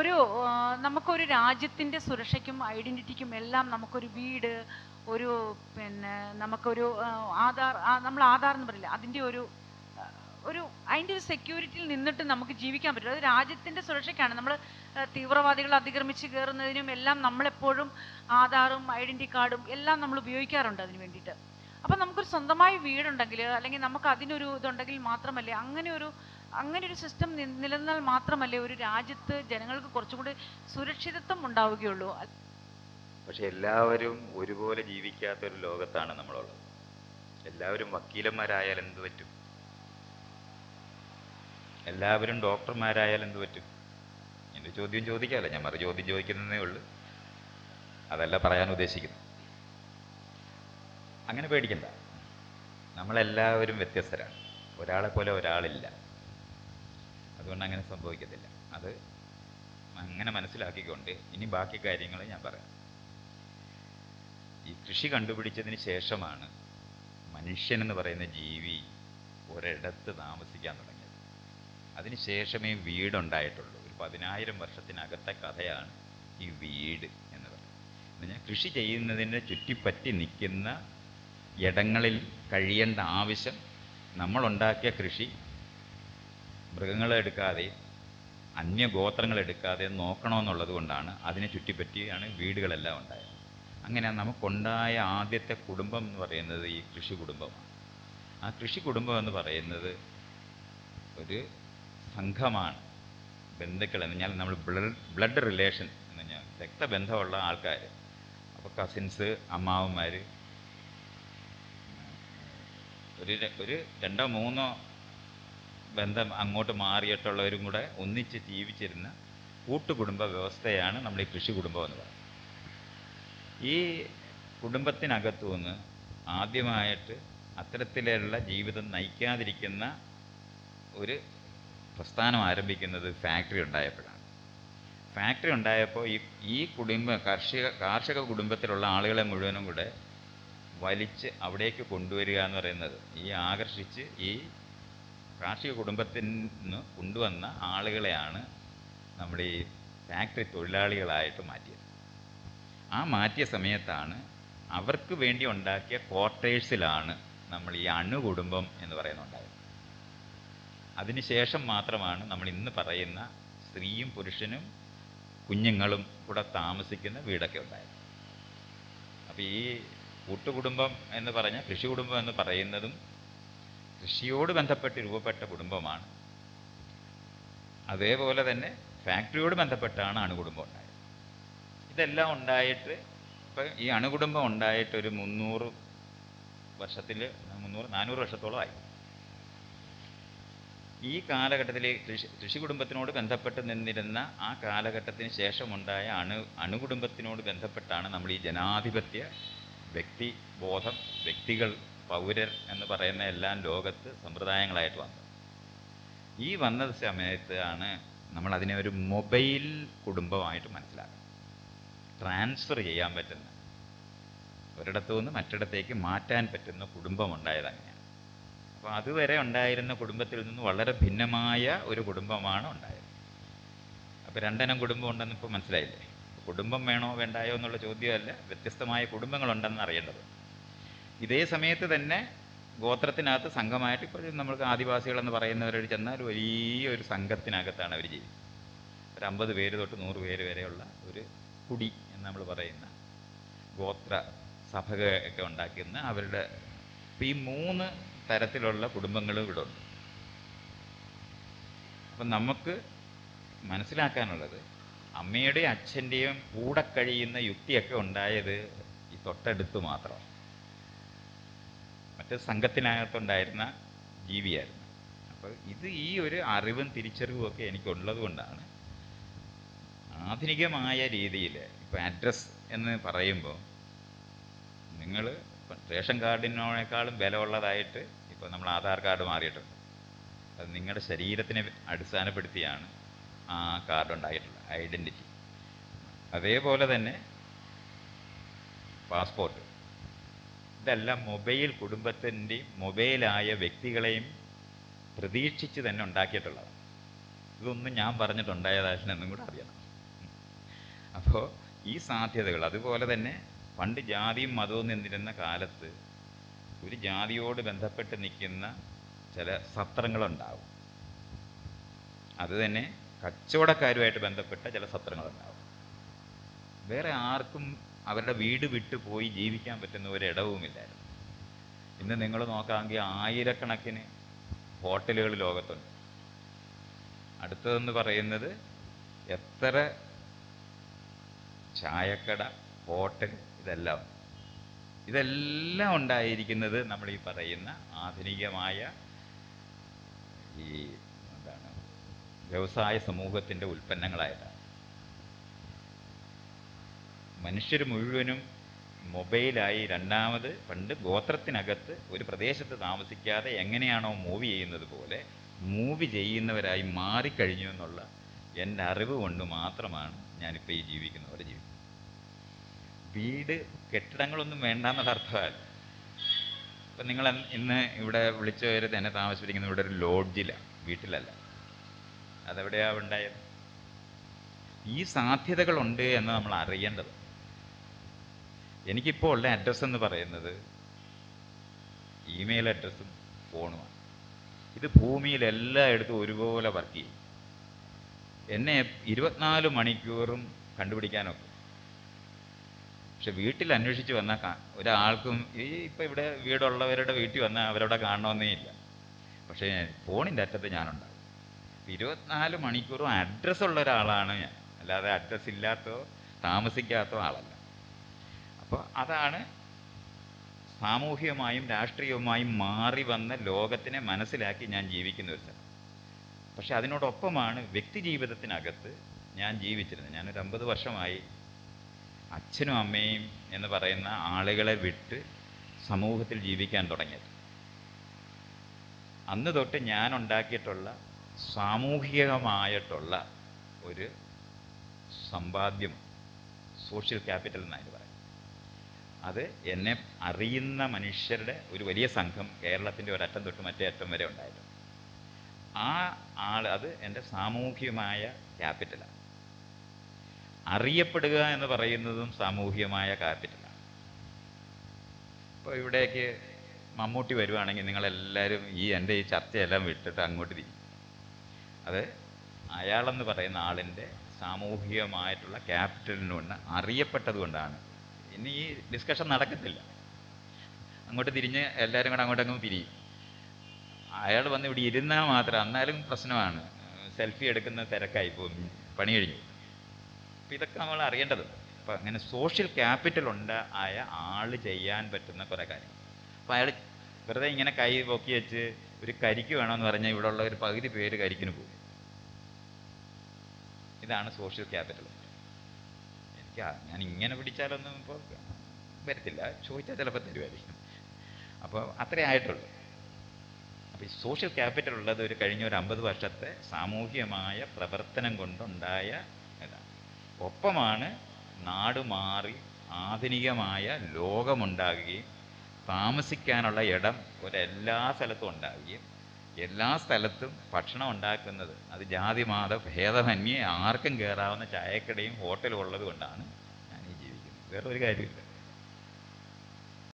ഒരു നമുക്കൊരു രാജ്യത്തിന്റെ സുരക്ഷയ്ക്കും ഐഡന്റിറ്റിക്കും എല്ലാം നമുക്കൊരു വീട് ഒരു പിന്നെ നമുക്കൊരു ആധാർ നമ്മൾ ആധാർ എന്ന് പറയില്ല അതിന്റെ ഒരു ഒരു അതിന്റെ ഒരു സെക്യൂരിറ്റിയിൽ നിന്നിട്ട് നമുക്ക് ജീവിക്കാൻ പറ്റും. അത് രാജ്യത്തിന്റെ സുരക്ഷയ്ക്കാണ്. നമ്മൾ തീവ്രവാദികൾ അതിക്രമിച്ച് കയറുന്നതിനും എല്ലാം നമ്മളെപ്പോഴും ആധാറും ഐഡന്റി കാർഡും എല്ലാം നമ്മൾ ഉപയോഗിക്കാറുണ്ട് അതിന് വേണ്ടിയിട്ട്. അപ്പം നമുക്കൊരു സ്വന്തമായി വീടുണ്ടെങ്കിൽ അല്ലെങ്കിൽ നമുക്ക് അതിനൊരു ഇതുണ്ടെങ്കിൽ മാത്രമല്ലേ അങ്ങനെ ഒരു അങ്ങനെ ഒരു സിസ്റ്റം നിലനിന്നാൽ മാത്രമല്ലേ ഒരു രാജ്യത്ത് ജനങ്ങൾക്ക് കുറച്ചും കൂടി സുരക്ഷിതത്വം ഉണ്ടാവുകയുള്ളൂ. പക്ഷെ എല്ലാവരും ഒരുപോലെ ജീവിക്കാത്ത ഒരു ലോകത്താണ് നമ്മളുള്ളത്. എല്ലാവരും വക്കീലന്മാരായാൽ എന്ത് പറ്റും? എല്ലാവരും ഡോക്ടർമാരായാൽ എന്ത് പറ്റും? എന്റെ ചോദ്യം ചോദിക്കാമല്ലോ ഞാൻ മറു ചോദ്യം ചോദിക്കുന്നതേ ഉള്ളൂ. അതല്ല പറയാൻ ഉദ്ദേശിക്കുന്നു അങ്ങനെ പേടിക്കണ്ട. നമ്മളെല്ലാവരും വ്യത്യസ്തരാണ്. ഒരാളെ പോലെ ഒരാളില്ല. അതുകൊണ്ട് അങ്ങനെ സംഭവിക്കത്തില്ല. അത് അങ്ങനെ മനസ്സിലാക്കിക്കൊണ്ട് ഇനി ബാക്കി കാര്യങ്ങൾ ഞാൻ പറയാം. ഈ കൃഷി കണ്ടുപിടിച്ചതിന് ശേഷമാണ് മനുഷ്യൻ എന്ന് പറയുന്ന ജീവി ഒരിടത്ത് താമസിക്കാൻ തുടങ്ങിയത്. അതിന് ശേഷമേ വീടുണ്ടായിട്ടുള്ളൂ. ഒരു പതിനായിരം വർഷത്തിനകത്തെ കഥയാണ് ഈ വീട് എന്ന് പറയുന്നത്. ഞാൻ കൃഷി ചെയ്യുന്നതിന് ചുറ്റിപ്പറ്റി നിൽക്കുന്ന ഇടങ്ങളിൽ കഴിയേണ്ട ആവശ്യം നമ്മളുണ്ടാക്കിയ കൃഷി മൃഗങ്ങളെ എടുക്കാതെ അന്യഗോത്രങ്ങൾ എടുക്കാതെ നോക്കണമെന്നുള്ളത് കൊണ്ടാണ് അതിനെ ചുറ്റിപ്പറ്റിയാണ് വീടുകളെല്ലാം ഉണ്ടായത്. അങ്ങനെ നമുക്കുണ്ടായ ആദ്യത്തെ കുടുംബം എന്ന് പറയുന്നത് ഈ കൃഷി കുടുംബമാണ്. ആ കൃഷി കുടുംബം എന്ന് പറയുന്നത് ഒരു സംഘമാണ് ബന്ധുക്കൾ എന്ന് പറഞ്ഞാൽ നമ്മൾ ബ്ലഡ് റിലേഷൻ എന്ന് പറഞ്ഞാൽ രക്തബന്ധമുള്ള ആൾക്കാർ അപ്പോൾ കസിൻസ് അമ്മാവന്മാർ ഒരു ഒരു രണ്ടോ മൂന്നോ ബന്ധം അങ്ങോട്ട് മാറിയിട്ടുള്ളവരും കൂടെ ഒന്നിച്ച് ജീവിച്ചിരുന്ന കൂട്ടുകുടുംബ വ്യവസ്ഥയാണ് നമ്മൾ ഈ കൃഷി കുടുംബം എന്ന് പറയുന്നത്. ഈ കുടുംബത്തിനകത്തു നിന്ന് ആദ്യമായിട്ട് അത്തരത്തിലുള്ള ജീവിതം നയിക്കാതിരിക്കുന്ന ഒരു പ്രസ്ഥാനം ആരംഭിക്കുന്നത് ഫാക്ടറി ഉണ്ടായപ്പോഴാണ്. ഫാക്ടറി ഉണ്ടായപ്പോൾ ഈ ഈ കുടുംബ കാർഷിക കാർഷിക കുടുംബത്തിലുള്ള ആളുകളെ മുഴുവനും കൂടെ വലിച്ച് അവിടേക്ക് കൊണ്ടുവരിക എന്ന് പറയുന്നത് ഈ ആകർഷിച്ച് ഈ കാർഷിക കുടുംബത്തിൽ നിന്ന് കൊണ്ടുവന്ന ആളുകളെയാണ് നമ്മുടെ ഈ ഫാക്ടറി തൊഴിലാളികളായിട്ട് മാറ്റിയത്. ആ മാറ്റിയ സമയത്താണ് അവർക്ക് വേണ്ടി ഉണ്ടാക്കിയ ക്വാർട്ടേഴ്സിലാണ് നമ്മൾ ഈ അണുകുടുംബം എന്ന് പറയുന്നുണ്ടായത്. അതിനുശേഷം മാത്രമാണ് നമ്മൾ ഇന്ന് പറയുന്ന സ്ത്രീയും പുരുഷനും കുഞ്ഞുങ്ങളും കൂടെ താമസിക്കുന്ന വീടൊക്കെ ഉണ്ടായത്. അപ്പോൾ ഈ കൂട്ടുകുടുംബം എന്ന് പറഞ്ഞ കൃഷി കുടുംബം എന്ന് പറയുന്നതും കൃഷിയോട് ബന്ധപ്പെട്ട് രൂപപ്പെട്ട കുടുംബമാണ്. അതേപോലെ തന്നെ ഫാക്ടറിയോട് ബന്ധപ്പെട്ടാണ് അണുകുടുംബം ഉണ്ടായത്. ഇതെല്ലാം ഉണ്ടായിട്ട് ഇപ്പം ഈ അണുകുടുംബം ഉണ്ടായിട്ട് ഒരു മുന്നൂറ് വർഷത്തിൽ മുന്നൂറ് നാനൂറ് വർഷത്തോളമായി ഈ കാലഘട്ടത്തിൽ കൃഷി കൃഷി കുടുംബത്തിനോട് ബന്ധപ്പെട്ട് നിന്നിരുന്ന ആ കാലഘട്ടത്തിന് ശേഷമുണ്ടായ അണു അണുകുടുംബത്തിനോട് ബന്ധപ്പെട്ടാണ് നമ്മൾ ഈ ജനാധിപത്യ വ്യക്തി ബോധം വ്യക്തികൾ പൗരർ എന്ന് പറയുന്ന എല്ലാം ലോകത്ത് സമ്പ്രദായങ്ങളായിട്ട് വന്നത്. ഈ വന്ന സമയത്താണ് നമ്മൾ അതിനെ ഒരു മൊബൈൽ കുടുംബമായിട്ട് മനസ്സിലാക്കുന്നത്. ട്രാൻസ്ഫർ ചെയ്യാൻ പറ്റുന്ന ഒരിടത്തു നിന്ന് മറ്റിടത്തേക്ക് മാറ്റാൻ പറ്റുന്ന കുടുംബം ഉണ്ടായത് അങ്ങനെയാണ്. അപ്പോൾ അതുവരെ ഉണ്ടായിരുന്ന കുടുംബത്തിൽ നിന്ന് വളരെ ഭിന്നമായ ഒരു കുടുംബമാണ് ഉണ്ടായത്. അപ്പോൾ രണ്ടെണ്ണം കുടുംബം ഉണ്ടെന്ന് ഇപ്പോൾ മനസ്സിലായില്ലേ? കുടുംബം വേണോ വേണ്ടായോ എന്നുള്ള ചോദ്യമല്ല വ്യത്യസ്തമായ കുടുംബങ്ങളുണ്ടെന്ന് അറിയേണ്ടത് ഇതേ സമയത്ത് തന്നെ ഗോത്രത്തിനകത്ത് സംഘമായിട്ട് ഇപ്പോൾ നമ്മൾക്ക് ആദിവാസികളെന്ന് പറയുന്നവരോട് ചെന്നാൽ വലിയൊരു സംഘത്തിനകത്താണ് അവർ ജീവിക്കുന്നത് ഒരു അമ്പത് പേര് തൊട്ട് നൂറ് പേര് വരെയുള്ള ഒരു കുടി എന്ന് നമ്മൾ പറയുന്ന ഗോത്ര സഭയൊക്കെ ഉണ്ടാക്കുന്ന അവരുടെ ഇപ്പം ഈ മൂന്ന് തരത്തിലുള്ള കുടുംബങ്ങളും ഇവിടെ ഉണ്ട്. അപ്പം നമുക്ക് മനസ്സിലാക്കാനുള്ളത് അമ്മയുടെയും അച്ഛന്റെയും കൂടെ കഴിയുന്ന യുക്തിയൊക്കെ ഉണ്ടായത് ഈ തൊട്ടടുത്ത് മാത്രം. മറ്റേ സംഘത്തിനകത്തുണ്ടായിരുന്ന ജീവിയായിരുന്നു. അപ്പോൾ ഇത് ഈ ഒരു അറിവും തിരിച്ചറിവും ഒക്കെ എനിക്കുള്ളത് കൊണ്ടാണ്. ആധുനികമായ രീതിയിൽ ഇപ്പോൾ അഡ്രസ് എന്ന് പറയുമ്പോൾ നിങ്ങൾ റേഷൻ കാർഡിനേക്കാളും ബലമുള്ളതായിട്ട് ഇപ്പോൾ നമ്മൾ ആധാർ കാർഡ് മാറിയിട്ടുണ്ട്. അത് നിങ്ങളുടെ ശരീരത്തിനെ അടിസ്ഥാനപ്പെടുത്തിയാണ് ആ കാർഡ് ഉണ്ടായിട്ടുള്ളത് ഐഡന്റിറ്റി അതേപോലെ തന്നെ പാസ്പോർട്ട്. ഇതെല്ലാം മൊബൈൽ കുടുംബത്തിന്റെയും മൊബൈലായ വ്യക്തികളെയും പ്രതീക്ഷിച്ച് തന്നെ ഉണ്ടാക്കിയിട്ടുള്ളതാണ്. ഇതൊന്നും ഞാൻ പറഞ്ഞിട്ടുണ്ടായതാണെന്നും കൂടെ അറിയണം. അപ്പോൾ ഈ സാധ്യതകൾ അതുപോലെ തന്നെ പണ്ട് ജാതിയും മതവും നിന്നിരുന്ന കാലത്ത് ഒരു ജാതിയോട് ബന്ധപ്പെട്ട് നിൽക്കുന്ന ചില സത്രങ്ങളുണ്ടാവും. അത് തന്നെ കച്ചവടക്കാരുമായിട്ട് ബന്ധപ്പെട്ട ചില സത്രങ്ങളുണ്ടാവും. വേറെ ആർക്കും അവരുടെ വീട് വിട്ടു പോയി ജീവിക്കാൻ പറ്റുന്ന ഒരു ഇടവുമില്ലായിരുന്നു ഇന്ന് നിങ്ങൾ നോക്കാമെങ്കിൽ ആയിരക്കണക്കിന് ഹോട്ടലുകൾ ലോകത്തുണ്ട്. അടുത്തതെന്ന് പറയുന്നത് എത്ര ചായക്കട ഹോട്ടൽ ഇതെല്ലാം. ഇതെല്ലാം ഉണ്ടായിരിക്കുന്നത് നമ്മൾ ഈ പറയുന്ന ആധുനികമായ ഈ എന്താണ് വ്യവസായ സമൂഹത്തിന്റെ ഉൽപ്പന്നങ്ങളായിട്ടാണ്. മനുഷ്യർ മുഴുവനും മൊബൈലായി രണ്ടാമത് പണ്ട് ഗോത്രത്തിനകത്ത് ഒരു പ്രദേശത്ത് താമസിക്കാതെ എങ്ങനെയാണോ മൂവ് ചെയ്യുന്നത് പോലെ മൂവ് ചെയ്യുന്നവരായി മാറിക്കഴിഞ്ഞു എന്നുള്ള എന്റെ അറിവ് കൊണ്ട് മാത്രമാണ് ഞാനിപ്പോൾ ഈ ജീവിക്കുന്നവരെ ജീവിക്കുന്നത്. വീട് കെട്ടിടങ്ങളൊന്നും വേണ്ട എന്നുള്ള അർത്ഥമല്ല. ഇപ്പം നിങ്ങൾ ഇന്ന് ഇവിടെ വിളിച്ചു വരുന്നത് എന്നെ താമസിപ്പിക്കുന്നത് ഇവിടെ ഒരു ലോഡ്ജിലാണ് വീട്ടിലല്ല. അതെവിടെയാണ് ഉണ്ടായത്? ഈ സാധ്യതകളുണ്ട് എന്ന് നമ്മൾ അറിയേണ്ടത് എനിക്കിപ്പോൾ ഉള്ള അഡ്രസ്സ് എന്ന് പറയുന്നത് ഇമെയിൽ അഡ്രസ്സും ഫോണുമാണ് ഇത് ഭൂമിയിൽ എല്ലായിടത്തും ഒരുപോലെ വർക്ക് ചെയ്യും. എന്നെ ഇരുപത്തിനാല് മണിക്കൂറും കണ്ടുപിടിക്കാനൊക്കെ. പക്ഷെ വീട്ടിൽ അന്വേഷിച്ച് വന്നാൽ ഒരാൾക്കും ഈ ഇപ്പം ഇവിടെ വീടുള്ളവരുടെ വീട്ടിൽ വന്നാൽ അവരവിടെ കാണണമെന്നേ ഇല്ല. പക്ഷേ ഫോണിന്റെ അറ്റത്ത് ഞാനുണ്ടാവും. ഇരുപത്തിനാല് മണിക്കൂറും അഡ്രസ്സുള്ള ഒരാളാണ് ഞാൻ. അല്ലാതെ അഡ്രസ്സ് ഇല്ലാത്തോ താമസിക്കാത്തോ ആളല്ല. അപ്പോൾ അതാണ് സാമൂഹികമായും രാഷ്ട്രീയവുമായും മാറി വന്ന ലോകത്തിനെ മനസ്സിലാക്കി ഞാൻ ജീവിക്കുന്ന ഒരു സ്ഥലം. പക്ഷെ അതിനോടൊപ്പമാണ് വ്യക്തി ജീവിതത്തിനകത്ത് ഞാൻ ജീവിച്ചിരുന്നത്. ഞാനൊരു അമ്പത് വർഷമായി അച്ഛനും അമ്മയും എന്ന് പറയുന്ന ആളുകളെ വിട്ട് സമൂഹത്തിൽ ജീവിക്കാൻ തുടങ്ങിയത്. അന്ന് തൊട്ട് ഞാൻ ഉണ്ടാക്കിയിട്ടുള്ള സാമൂഹികമായിട്ടുള്ള ഒരു സമ്പാദ്യം സോഷ്യൽ ക്യാപിറ്റൽ എന്നാണ് പറയുന്നത് അത് എന്നെ അറിയുന്ന മനുഷ്യരുടെ ഒരു വലിയ സംഘം കേരളത്തിന്റെ ഒരറ്റം തൊട്ട് മറ്റേ അറ്റം വരെ ഉണ്ടായിരുന്നു. ആ ആൾ അത് എന്റെ സാമൂഹ്യമായ ക്യാപിറ്റലാണ് അറിയപ്പെടുക എന്ന് പറയുന്നതും സാമൂഹ്യമായ ക്യാപിറ്റലാണ് ഇപ്പോൾ ഇവിടേക്ക് മമ്മൂട്ടി വരുവാണെങ്കിൽ നിങ്ങളെല്ലാവരും ഈ എന്റെ ഈ ചർച്ചയെല്ലാം വിട്ടിട്ട് അങ്ങോട്ട് തിരിക്കും അത് അയാളെന്ന് പറയുന്ന ആളിന്റെ സാമൂഹികമായിട്ടുള്ള ക്യാപിറ്റലിനുകൊണ്ട് അറിയപ്പെട്ടത് കൊണ്ടാണ് ഇനി ഈ ഡിസ്കഷൻ നടക്കത്തില്ല. അങ്ങോട്ട് തിരിഞ്ഞ് എല്ലാവരും കൂടെ അങ്ങോട്ടങ്ങ് പിരിയും. അയാൾ വന്ന് ഇവിടെ ഇരുന്നാൽ മാത്രം എന്നാലും പ്രശ്നമാണ്. സെൽഫി എടുക്കുന്ന തിരക്കായി പോകും പണി കഴിഞ്ഞു. അപ്പം ഇതൊക്കെ നമ്മൾ അറിയേണ്ടത് അപ്പം അങ്ങനെ സോഷ്യൽ ക്യാപിറ്റൽ ഉണ്ട് ആയ ആൾ ചെയ്യാൻ പറ്റുന്ന കുറേ കാര്യങ്ങൾ. അപ്പം അയാൾ വെറുതെ ഇങ്ങനെ കൈ പൊക്കി വെച്ച് ഒരു കരിക്ക് വേണമെന്ന് പറഞ്ഞാൽ ഉള്ള ഒരു പകുതി പേര് കരിക്കിന് പോകും. ഇതാണ് സോഷ്യൽ ക്യാപിറ്റൽ ആ- ഞാൻ ഇങ്ങനെ പിടിച്ചാലൊന്നും ഇപ്പോൾ വരത്തില്ല. ചോദിച്ചാൽ ചിലപ്പോൾ തരുമായിരിക്കും അപ്പോൾ അത്രേ ആയിട്ടുള്ളൂ. അപ്പോൾ ഈ സോഷ്യൽ ക്യാപിറ്റൽ ഉള്ളത് ഒരു കഴിഞ്ഞ ഒരു അമ്പത് വർഷത്തെ സാമൂഹികമായ പ്രവർത്തനം കൊണ്ടുണ്ടായ ഇതാണ്. ഒപ്പമാണ് നാട് മാറി ആധുനികമായ ലോകമുണ്ടാകുകയും താമസിക്കാനുള്ള ഇടം ഒരെല്ലാ സ്ഥലത്തും ഉണ്ടാവുകയും എല്ലാ സ്ഥലത്തും ഭക്ഷണം ഉണ്ടാക്കുന്നത്. അത് ജാതി മത ഭേദമന്യേ ആർക്കും കയറാവുന്ന ചായക്കടയും ഹോട്ടലും ഉള്ളത് കൊണ്ടാണ് ഞാൻ ഈ ജീവിക്കുന്നത്. വേറെ ഒരു കാര്യമില്ല